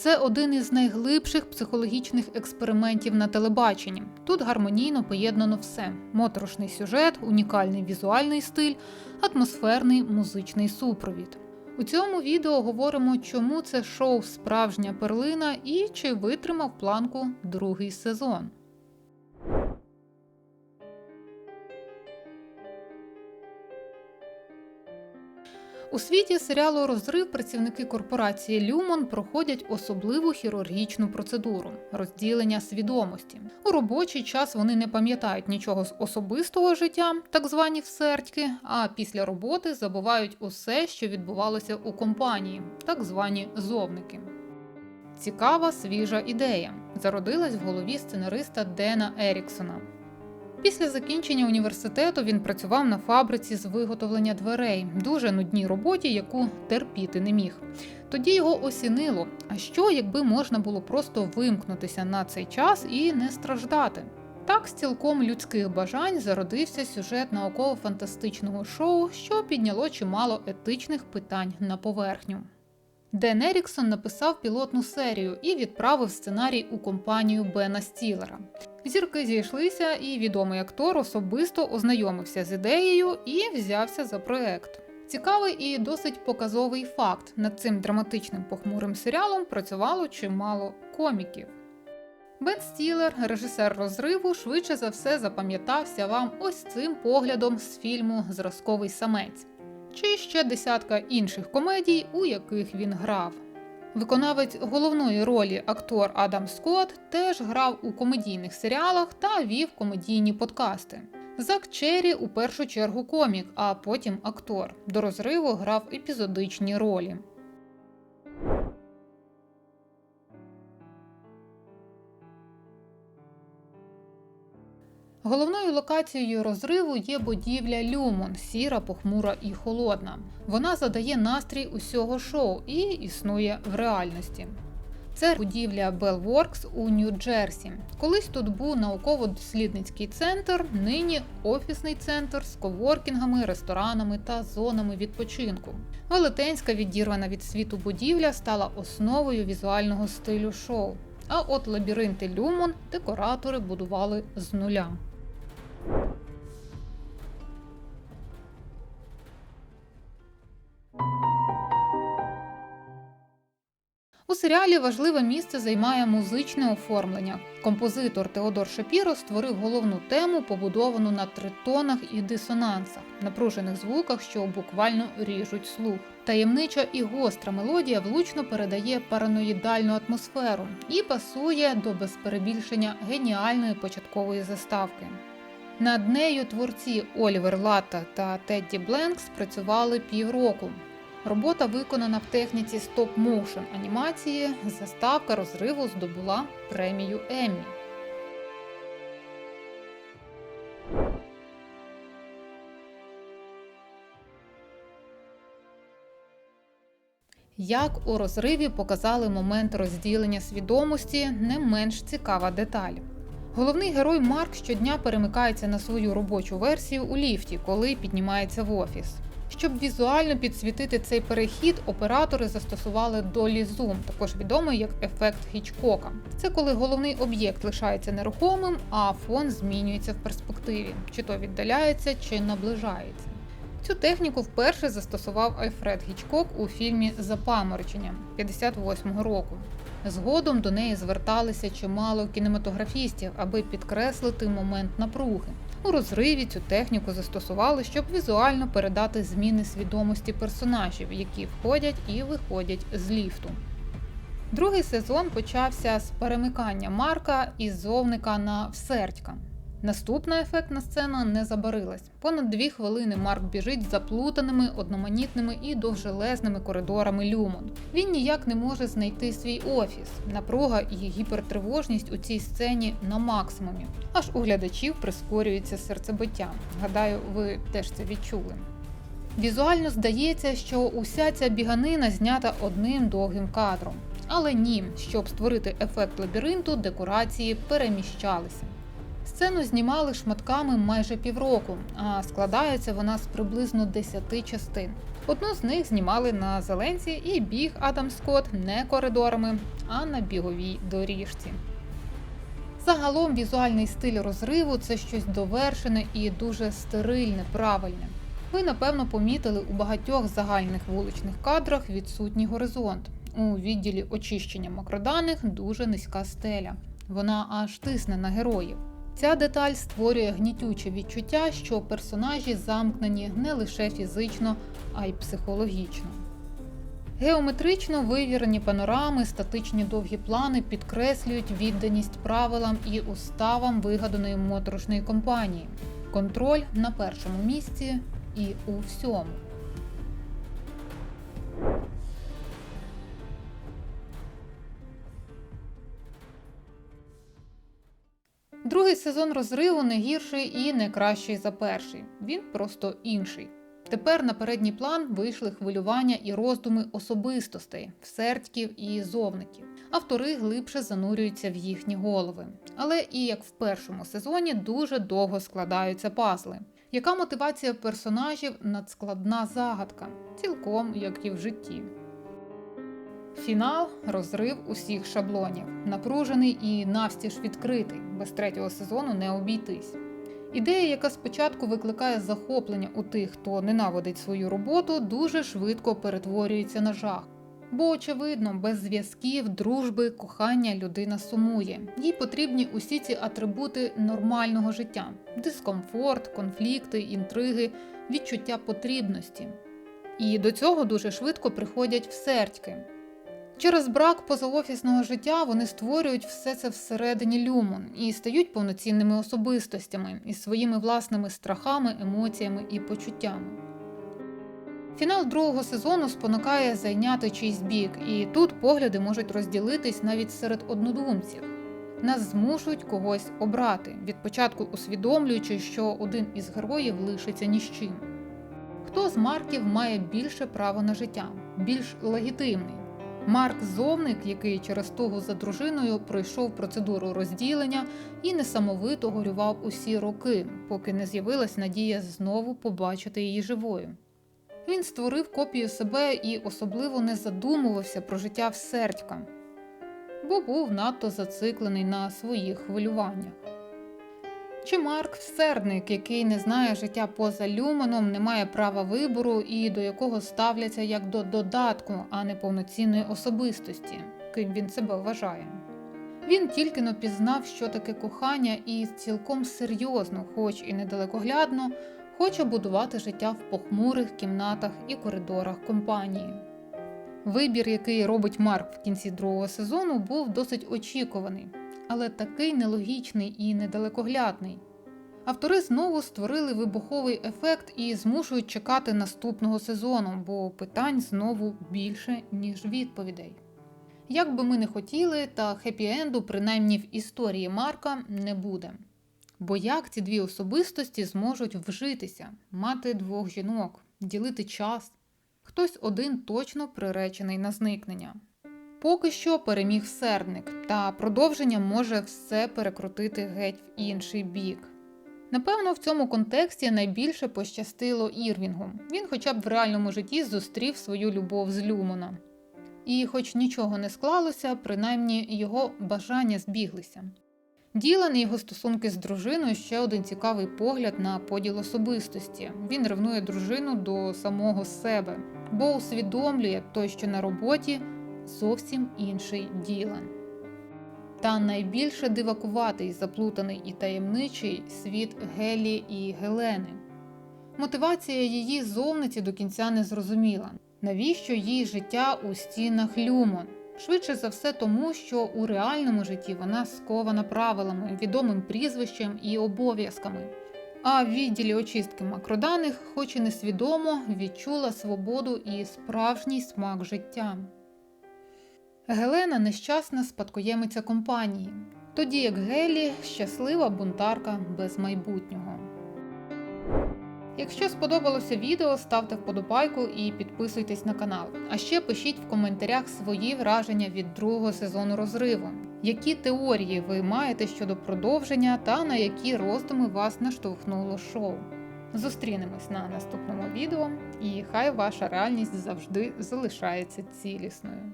Це один із найглибших психологічних експериментів на телебаченні. Тут гармонійно поєднано все: моторошний сюжет, унікальний візуальний стиль, атмосферний музичний супровід. У цьому відео говоримо, чому це шоу справжня перлина і чи витримав планку другий сезон. У світі серіалу Розрив працівники корпорації Люмон проходять особливу хірургічну процедуру розділення свідомості. У робочий час вони не пам'ятають нічого з особистого життя, так звані всертьки, а після роботи забувають усе, що відбувалося у компанії, так звані зовники. Цікава свіжа ідея зародилась в голові сценариста Дена Еріксона. Після закінчення університету він працював на фабриці з виготовлення дверей, дуже нудній роботі, яку терпіти не міг. Тоді його осінило. А що, якби можна було просто вимкнутися на цей час і не страждати? Так, з цілком людських бажань зародився сюжет науково-фантастичного шоу, що підняло чимало етичних питань на поверхню. Ден Еріксон написав пілотну серію і відправив сценарій у компанію Бена Стілера. Зірки зійшлися, і відомий актор особисто ознайомився з ідеєю і взявся за проект. Цікавий і досить показовий факт: над цим драматичним похмурим серіалом працювало чимало коміків. Бен Стілер, режисер розриву, швидше за все запам'ятався вам ось цим поглядом з фільму Зразковий самець чи ще десятка інших комедій, у яких він грав. Виконавець головної ролі актор Адам Скотт теж грав у комедійних серіалах та вів комедійні подкасти. Зак Черрі у першу чергу комік, а потім актор. До розриву грав епізодичні ролі. Головною локацією розриву є будівля Люмон, сіра, похмура і холодна. Вона задає настрій усього шоу і існує в реальності. Це будівля Bellworks у Нью-Джерсі. Колись тут був науково-дослідницький центр, нині офісний центр з коворкінгами, ресторанами та зонами відпочинку. Велетенська відірвана від світу будівля стала основою візуального стилю шоу. А от лабіринти Люмон декоратори будували з нуля. Серіалі важливе місце займає музичне оформлення. Композитор Теодор Шапіро створив головну тему, побудовану на тритонах і дисонансах, напружених звуках, що буквально ріжуть слух. Таємнича і гостра мелодія влучно передає параноїдальну атмосферу і пасує до безперебільшення геніальної початкової заставки. Над нею творці Олівер Латта та Тедді Бленкс працювали півроку. Робота виконана в техніці стоп-моушен анімації. Заставка розриву здобула премію Еммі. Як у розриві показали момент розділення свідомості, не менш цікава деталь. Головний герой Марк щодня перемикається на свою робочу версію у ліфті, коли піднімається в офіс. Щоб візуально підсвітити цей перехід, оператори застосували долі зум, також відомий як ефект Хічкока. Це коли головний об'єкт лишається нерухомим, а фон змінюється в перспективі, чи то віддаляється, чи наближається. Цю техніку вперше застосував Альфред Гічкок у фільмі Запаморочення 58-го року. Згодом до неї зверталися чимало кінематографістів, аби підкреслити момент напруги. У розриві цю техніку застосували, щоб візуально передати зміни свідомості персонажів, які входять і виходять з ліфту. Другий сезон почався з перемикання Марка із зовника на всертька. Наступна ефектна сцена не забарилась. Понад дві хвилини Марк біжить заплутаними, одноманітними і довжелезними коридорами Люмон. Він ніяк не може знайти свій офіс. Напруга і гіпертривожність у цій сцені на максимумі. Аж у глядачів прискорюється серцебиття. Гадаю, ви теж це відчули. Візуально здається, що уся ця біганина знята одним довгим кадром. Але ні, щоб створити ефект лабіринту, декорації переміщалися. Сцену знімали шматками майже півроку, а складається вона з приблизно 10 частин. Одну з них знімали на зеленці, і біг Адам Скотт не коридорами, а на біговій доріжці. Загалом візуальний стиль розриву це щось довершене і дуже стерильне, правильне. Ви напевно помітили у багатьох загальних вуличних кадрах відсутній горизонт. У відділі очищення макроданих дуже низька стеля. Вона аж тисне на героїв. Ця деталь створює гнітюче відчуття, що персонажі замкнені не лише фізично, а й психологічно. Геометрично вивірені панорами, статичні довгі плани підкреслюють відданість правилам і уставам вигаданої моторошної компанії. Контроль на першому місці і у всьому. Другий сезон розриву не гірший і не кращий за перший. Він просто інший. Тепер на передній план вийшли хвилювання і роздуми особистостей, всердьків і зовників. Автори глибше занурюються в їхні голови. Але і як в першому сезоні дуже довго складаються пазли. Яка мотивація персонажів надскладна загадка, цілком як і в житті. Фінал розрив усіх шаблонів, напружений і навстіж відкритий. Без третього сезону не обійтись. Ідея, яка спочатку викликає захоплення у тих, хто ненавидить свою роботу, дуже швидко перетворюється на жах. Бо, очевидно, без зв'язків, дружби, кохання людина сумує. Їй потрібні усі ці атрибути нормального життя: дискомфорт, конфлікти, інтриги, відчуття потрібності. І до цього дуже швидко приходять всердьки. Через брак позаофісного життя вони створюють все це всередині люмон і стають повноцінними особистостями із своїми власними страхами, емоціями і почуттями. Фінал другого сезону спонукає зайняти чийсь бік, і тут погляди можуть розділитись навіть серед однодумців. Нас змушують когось обрати, від початку усвідомлюючи, що один із героїв лишиться ні з чим. Хто з Марків має більше право на життя, більш легітимний? Марк Зовник, який через тугу за дружиною пройшов процедуру розділення і несамовито горював усі роки, поки не з'явилась надія знову побачити її живою. Він створив копію себе і особливо не задумувався про життя всердька, бо був надто зациклений на своїх хвилюваннях. Чи Марк всердник, який не знає життя поза люманом, не має права вибору і до якого ставляться як до додатку, а не повноцінної особистості, ким він себе вважає. Він тільки но пізнав, що таке кохання, і цілком серйозно, хоч і недалекоглядно, хоче будувати життя в похмурих кімнатах і коридорах компанії. Вибір, який робить Марк в кінці другого сезону, був досить очікуваний але такий нелогічний і недалекоглядний. Автори знову створили вибуховий ефект і змушують чекати наступного сезону, бо питань знову більше, ніж відповідей. Як би ми не хотіли, та хеппі-енду, принаймні в історії Марка, не буде. Бо як ці дві особистості зможуть вжитися, мати двох жінок, ділити час? Хтось один точно приречений на зникнення. Поки що переміг серник, та продовження може все перекрутити геть в інший бік. Напевно, в цьому контексті найбільше пощастило Ірвінгу. Він, хоча б в реальному житті, зустрів свою любов з Люмона. І, хоч нічого не склалося, принаймні його бажання збіглися. Ділан і його стосунки з дружиною ще один цікавий погляд на поділ особистості. Він ревнує дружину до самого себе, бо усвідомлює той, що на роботі зовсім інший Ділан. Та найбільше дивакуватий, заплутаний і таємничий світ Гелі і Гелени. Мотивація її зовниці до кінця не зрозуміла, навіщо їй життя у стінах Люмон. Швидше за все, тому що у реальному житті вона скована правилами, відомим прізвищем і обов'язками. А в відділі очистки макроданих, хоч і несвідомо, відчула свободу і справжній смак життя. Гелена нещасна спадкоємиця компанії, тоді як Гелі щаслива бунтарка без майбутнього. Якщо сподобалося відео, ставте вподобайку і підписуйтесь на канал. А ще пишіть в коментарях свої враження від другого сезону розриву. Які теорії ви маєте щодо продовження та на які роздуми вас наштовхнуло шоу? Зустрінемось на наступному відео, і хай ваша реальність завжди залишається цілісною.